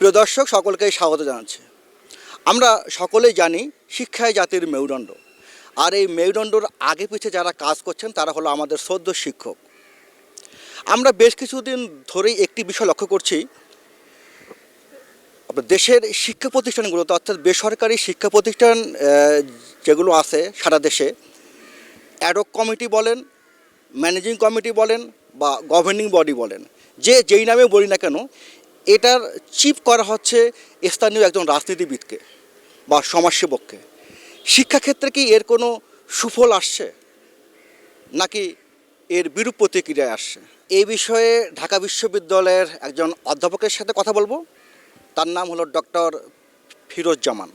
প্রিয় দর্শক, সকলকে স্বাগত জানাচ্ছি। আমরা সকলেই জানি শিক্ষায় জাতির মেরুদণ্ড। আর এই মেরুদণ্ডর আগে পিছে যারা কাজ করছেন, তারা হলো আমাদের সদ্য শিক্ষক। আমরা বেশ কিছুদিন ধরেই একটি বিষয় লক্ষ্য করছি। দেশের শিক্ষা প্রতিষ্ঠানগুলোতে, অর্থাৎ বেসরকারি শিক্ষা প্রতিষ্ঠান যেগুলো আছে সারা দেশে অ্যাডক কমিটি বলেন ম্যানেজিং কমিটি বলেন বা গভর্নিং বডি বলেন, যে যেই নামে বলি না কেন এটার চিপ করা হচ্ছে স্থানীয় একজন রাজনীতিবিদকে বা সমাজসেবককে। শিক্ষাক্ষেত্রে কি এর কোনো সুফল আসছে? নাকি এর বিরূপ প্রতিক্রিয়ায় আসছে? এই বিষয়ে ঢাকা বিশ্ববিদ্যালয়ের একজন অধ্যাপকের সাথে কথা বলব। তার নাম হলো ডক্টর ফিরোজ জামান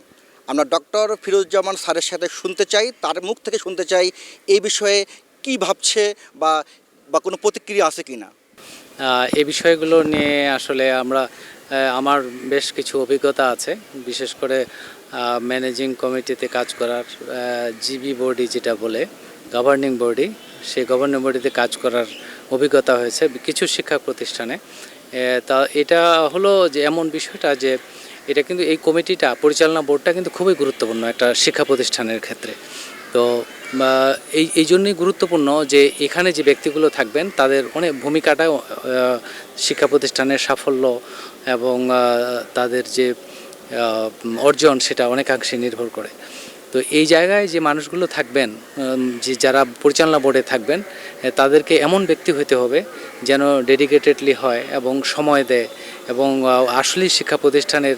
আমরা ডক্টর ফিরোজ জামান স্যারের সাথে শুনতে চাই, তার মুখ থেকে শুনতে চাই এই বিষয়ে কি ভাবছে বা বা কোনো প্রতিক্রিয়া আছে কি না এই বিষয়গুলো নিয়ে আসলে আমরা আমার বেশ কিছু অভিজ্ঞতা আছে। বিশেষ করে ম্যানেজিং কমিটিতে কাজ করার জিবি বডি যেটা বলে, গভর্নিং বডি, সেই গভর্নিং বডিতে কাজ করার অভিজ্ঞতা হয়েছে কিছু শিক্ষা প্রতিষ্ঠানে। তা এটা হলো যে এমন বিষয়টা যে এটা কিন্তু এই কমিটিটা, পরিচালনা বোর্ডটা কিন্তু খুবই গুরুত্বপূর্ণ একটা শিক্ষা প্রতিষ্ঠানের ক্ষেত্রে। তো এই এই জন্যই গুরুত্বপূর্ণ যে এখানে যে ব্যক্তিগুলো থাকবেন, তাদের অনেক ভূমিকাটা শিক্ষা প্রতিষ্ঠানের সাফল্য এবং তাদের যে অর্জন সেটা অনেকাংশে নির্ভর করে। তো এই জায়গায় যে মানুষগুলো থাকবেন যে যারা পরিচালনা বোর্ডে থাকবেন তাদেরকে এমন ব্যক্তি হতে হবে যেন ডেডিকেটেডলি হয় এবং সময় দেয় এবং আসলেই শিক্ষা প্রতিষ্ঠানের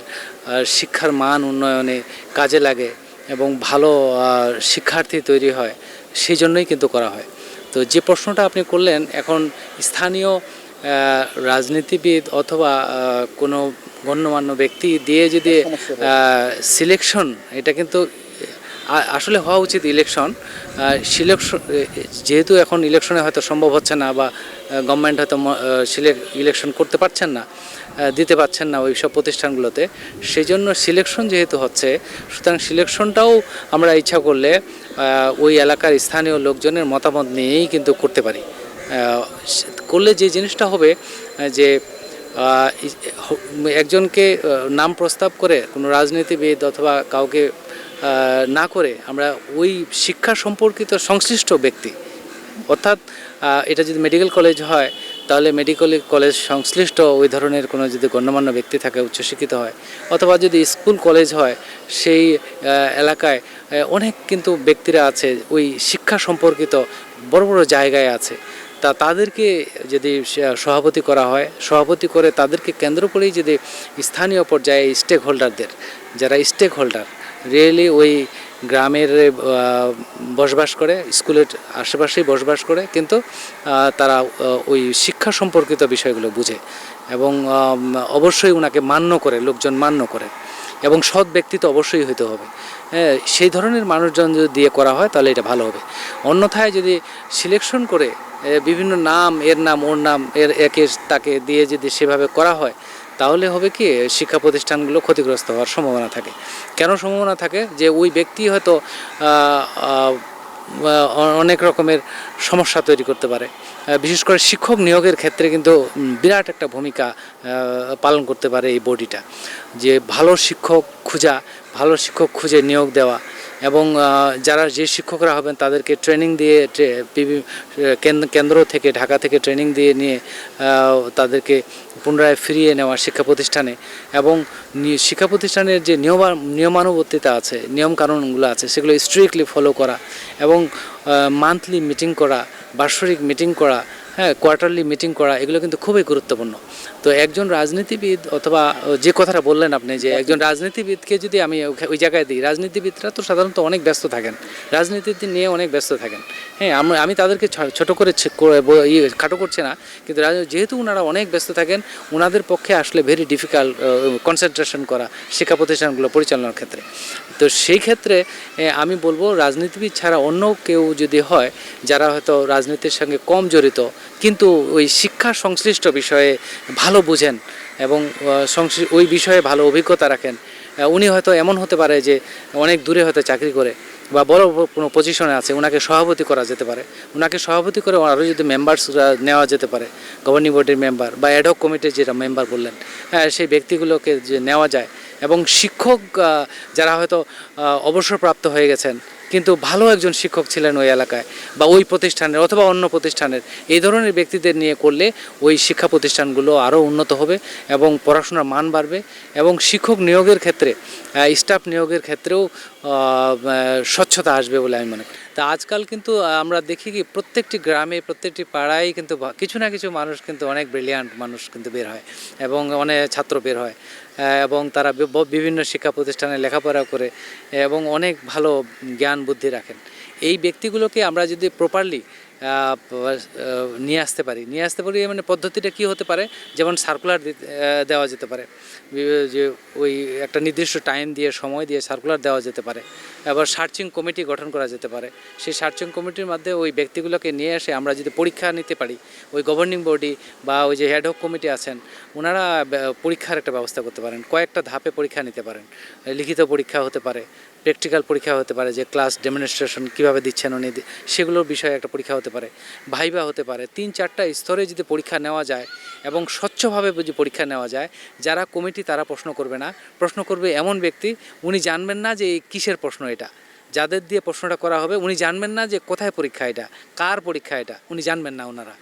শিক্ষার মান উন্নয়নে কাজে লাগে। এবং ভালো শিক্ষার্থী তৈরি হয় সেই জন্যই কিন্তু করা হয়। তো যে প্রশ্নটা আপনি করলেন এখন স্থানীয় রাজনীতিবিদ অথবা কোনো গণ্যমান্য ব্যক্তি দিয়ে যদি সিলেকশন এটা কিন্তু আসলে হওয়া উচিত ইলেকশন সিলেকশন যেহেতু এখন ইলেকশনে হয়তো সম্ভব হচ্ছে না বা গভর্নমেন্ট হয়তো ইলেকশন করতে পারছেন না দিতে পারছেন না ওই সব প্রতিষ্ঠানগুলোতে সেই জন্য সিলেকশন যেহেতু হচ্ছে, সুতরাং সিলেকশনটাও আমরা ইচ্ছা করলে ওই এলাকার স্থানীয় লোকজনের মতামত নিয়েই কিন্তু করতে পারি। করলে যে জিনিসটা হবে যে একজনকে নাম প্রস্তাব করে কোনো রাজনীতিবিদ অথবা কাউকে না করে আমরা ওই শিক্ষা সম্পর্কিত সংশ্লিষ্ট ব্যক্তি, অর্থাৎ এটা যদি মেডিকেল কলেজ হয়, তাহলে মেডিকেল কলেজ সংশ্লিষ্ট ওই ধরনের কোনো যদি গণ্যমান্য ব্যক্তি থাকে, উচ্চশিক্ষিত হয়, অথবা যদি স্কুল কলেজ হয়, সেই এলাকায় অনেক কিন্তু ব্যক্তিরা আছে, ওই শিক্ষা সম্পর্কিত বড় বড় জায়গায় আছে, তা তাদেরকে যদি সভাপতি করা হয়, সভাপতি করে তাদেরকে কেন্দ্র করেই যদি স্থানীয় পর্যায়ে স্টেক হোল্ডারদের যারা স্টেক হোল্ডার রিয়েলি ওই গ্রামের বসবাস করে, স্কুলের আশেপাশেই বসবাস করে, কিন্তু তারা ওই শিক্ষা সম্পর্কিত বিষয়গুলো বুঝে এবং অবশ্যই ওনাকে মান্য করে, লোকজন মান্য করে এবং সৎ ব্যক্তি তো অবশ্যই হইতে হবে। হ্যাঁ সেই ধরনের মানুষজন যদি দিয়ে করা হয়, তাহলে এটা ভালো হবে। অন্যথায় যদি সিলেকশন করে বিভিন্ন নাম, এর নাম, ওর নাম, এর একে তাকে দিয়ে যদি সেভাবে করা হয়, তাহলে হবে কি, শিক্ষা প্রতিষ্ঠানগুলো ক্ষতিগ্রস্ত হওয়ার সম্ভাবনা থাকে। কেন সম্ভাবনা থাকে? যে ওই ব্যক্তি হয়তো অনেক রকমের সমস্যা তৈরি করতে পারে। বিশেষ করে শিক্ষক নিয়োগের ক্ষেত্রে কিন্তু বিরাট একটা ভূমিকা পালন করতে পারে এই বডিটা। যে ভালো শিক্ষক খোঁজা, ভালো শিক্ষক খুঁজে নিয়োগ দেওয়া এবং যারা যে শিক্ষকরা হবেন তাদেরকে ট্রেনিং দিয়ে কেন্দ্র থেকে, ঢাকা থেকে ট্রেনিং দিয়ে নিয়ে তাদেরকে পুনরায় ফিরিয়ে নেওয়া শিক্ষা প্রতিষ্ঠানে এবং শিক্ষা প্রতিষ্ঠানের যে নিয়মা, নিয়মানুবর্তিতা আছে, নিয়মকানুনগুলো আছে, সেগুলো স্ট্রিক্টলি ফলো করা এবং মান্থলি মিটিং করা বার্ষিক মিটিং করা হ্যাঁ কোয়ার্টারলি মিটিং করা, এগুলো কিন্তু খুবই গুরুত্বপূর্ণ। তো একজন রাজনীতিবিদ অথবা যে কথাটা বললেন আপনি যে একজন রাজনীতিবিদকে যদি আমি ওই জায়গায় দিই, রাজনীতিবিদরা তো সাধারণত অনেক ব্যস্ত থাকেন। রাজনীতি নিয়ে অনেক ব্যস্ত থাকেন। হ্যাঁ আমি তাদেরকে ছোট করে ইয়ে খাটো করছে না, কিন্তু যেহেতু ওনারা অনেক ব্যস্ত থাকেন ওনাদের পক্ষে আসলে ভেরি ডিফিকাল্ট কনসেন্ট্রেশন করা, শিক্ষা প্রতিষ্ঠানগুলো পরিচালনার ক্ষেত্রে। তো সেই ক্ষেত্রে আমি বলব রাজনীতিবিদ ছাড়া অন্য কেউ যদি হয়, যারা হয়তো রাজনীতির সঙ্গে কম জড়িত কিন্তু ওই শিক্ষা সংশ্লিষ্ট বিষয়ে ভালো বুঝেন এবং ওই বিষয়ে ভালো অভিজ্ঞতা রাখেন। উনি হয়তো এমন হতে পারে যে অনেক দূরে হয়তো চাকরি করে বা বড় কোনো পজিশনে আছে ওনাকে সভাপতি করা যেতে পারে। ওনাকে সভাপতি করে আরও যদি মেম্বার্স নেওয়া যেতে পারে গভর্নিং বডির মেম্বার বা অ্যাডহক কমিটির যেটা মেম্বার বললেন হ্যাঁ সেই ব্যক্তিগুলোকে যে নেওয়া যায় এবং শিক্ষক যারা হয়তো অবসরপ্রাপ্ত হয়ে গেছেন কিন্তু ভালো একজন শিক্ষক ছিলেন ওই এলাকায় বা ওই প্রতিষ্ঠানের অথবা অন্য প্রতিষ্ঠানের। এই ধরনের ব্যক্তিদের নিয়ে করলে ওই শিক্ষা প্রতিষ্ঠানগুলো আরও উন্নত হবে এবং পড়াশোনার মান বাড়বে এবং শিক্ষক নিয়োগের ক্ষেত্রে স্টাফ নিয়োগের ক্ষেত্রেও স্বচ্ছতা আসবে বলে আমি মনে করি। তা আজকাল কিন্তু আমরা দেখি কি প্রত্যেকটি গ্রামে, প্রত্যেকটি পাড়ায় কিন্তু কিছু না কিছু মানুষ কিন্তু অনেক ব্রিলিয়ান্ট মানুষ কিন্তু বের হয় এবং অনেক ছাত্র বের হয় এবং তারা বিভিন্ন শিক্ষা প্রতিষ্ঠানে লেখাপড়া করে এবং অনেক ভালো জ্ঞান বুদ্ধি রাখেন। এই ব্যক্তিগুলোকে আমরা যদি প্রপারলি নিয়ে আসতে পারি, নিয়ে আসতে পারি মানে পদ্ধতিটা কি হতে পারে? যেমন সার্কুলার দেওয়া যেতে পারে। যে ওই একটা নির্দিষ্ট টাইম দিয়ে, সময় দিয়ে সার্কুলার দেওয়া যেতে পারে। আবার সার্চিং কমিটি গঠন করা যেতে পারে। সেই সার্চিং কমিটির মধ্যে ওই ব্যক্তিগুলোকে নিয়ে এসে আমরা যদি পরীক্ষা নিতে পারি, ওই গভর্নিং বডি বা ওই যে অফ কমিটি আছেন, ওনারা পরীক্ষার একটা ব্যবস্থা করতে পারেন। কয়েকটা ধাপে পরীক্ষা নিতে পারেন। লিখিত পরীক্ষা হতে পারে। প্র্যাকটিক্যাল পরীক্ষা হতে পারে যে ক্লাস ডেমনস্ট্রেশন কীভাবে দিচ্ছেন উনি, সেগুলোর বিষয়ে একটা পরীক্ষা হতে পারে ভাইবা হতে পারে। তিন চারটা স্তরে যদি পরীক্ষা নেওয়া যায় এবং স্বচ্ছভাবে যদি পরীক্ষা নেওয়া যায়, যারা কমিটি তারা প্রশ্ন করবে না। প্রশ্ন করবে এমন ব্যক্তি, উনি জানবেন না যে কিসের প্রশ্ন এটা। যাদের দিয়ে প্রশ্নটা করা হবে, উনি জানবেন না যে কোথায় পরীক্ষা এটা, কার পরীক্ষা এটা, উনি জানবেন না ওনারা।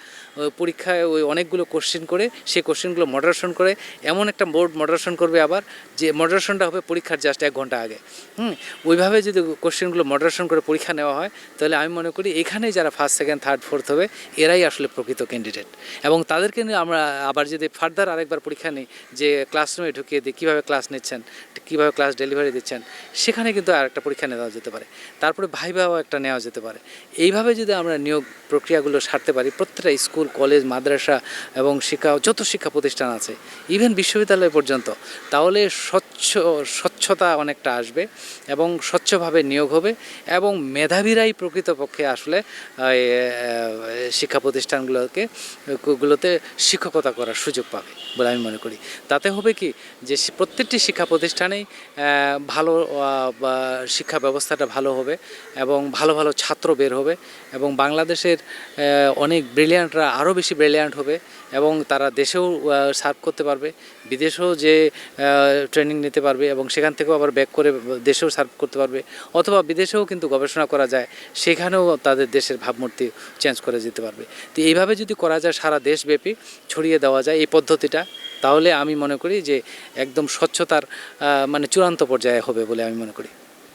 পরীক্ষায় ওই অনেকগুলো কোশ্চেন করে সেই কোশ্চেনগুলো মডারেশন করে, এমন একটা বোর্ড মডারেশন করবে আবার, যে মডারেশনটা হবে পরীক্ষার জাস্ট এক ঘণ্টা আগে। হুম? ওইভাবে যদি কোশ্চেনগুলো মডারেশন করে পরীক্ষা নেওয়া হয়, তাহলে আমি মনে করি এখানেই যারা ফার্স্ট সেকেন্ড থার্ড ফোর্থ হবে, এরাই আসলে প্রকৃত ক্যান্ডিডেট এবং তাদেরকে নিয়ে আমরা আবার যদি ফার্দার আরেকবার পরীক্ষা নিই, যে ক্লাসরুমে ঢুকিয়ে দিই কীভাবে ক্লাস নিচ্ছেন, কীভাবে ক্লাস ডেলিভারি দিচ্ছেন, সেখানে কিন্তু আর একটা পরীক্ষা নেওয়া যেতে পারে। তারপরে ভাইভাও একটা নেওয়া যেতে পারে। এইভাবে যদি আমরা নিয়োগ প্রক্রিয়াগুলো সারতে পারি, প্রত্যেকটা স্কুল, কলেজ, মাদ্রাসা এবং শিক্ষা, যত শিক্ষা প্রতিষ্ঠান আছে ইভেন বিশ্ববিদ্যালয় পর্যন্ত, তাহলে স্বচ্ছ, স্বচ্ছতা অনেকটা আসবে এবং স্বচ্ছভাবে নিয়োগ হবে এবং মেধাবীরাই প্রকৃতপক্ষে আসলে শিক্ষা প্রতিষ্ঠানগুলোকে, গুলোতে শিক্ষকতা করার সুযোগ পাবে বলে আমি মনে করি। তাতে হবে কি, যে প্রত্যেকটি শিক্ষা প্রতিষ্ঠানেই ভালো শিক্ষা ব্যবস্থাটা ভালো হবে এবং ভালো ভালো ছাত্র বের হবে এবং বাংলাদেশের অনেক ব্রিলিয়ান্টরা আরও বেশি ব্রিলিয়ান্ট হবে এবং তারা দেশেও সার্ভ করতে পারবে, বিদেশেও যে ট্রেনিং নিতে পারবে এবং সেখান থেকেও আবার ব্যাক করে দেশেও সার্ভ করতে পারবে অথবা বিদেশেও কিন্তু গবেষণা করা যায়, সেখানেও তাদের দেশের ভাবমূর্তি চেঞ্জ করে যেতে পারবে। তো এইভাবে যদি করা যায় সারা দেশব্যাপী ছড়িয়ে দেওয়া যায় এই পদ্ধতিটা, তাহলে আমি মনে করি যে একদম স্বচ্ছতার মানে চূড়ান্ত পর্যায়ে হবে বলে আমি মনে করি।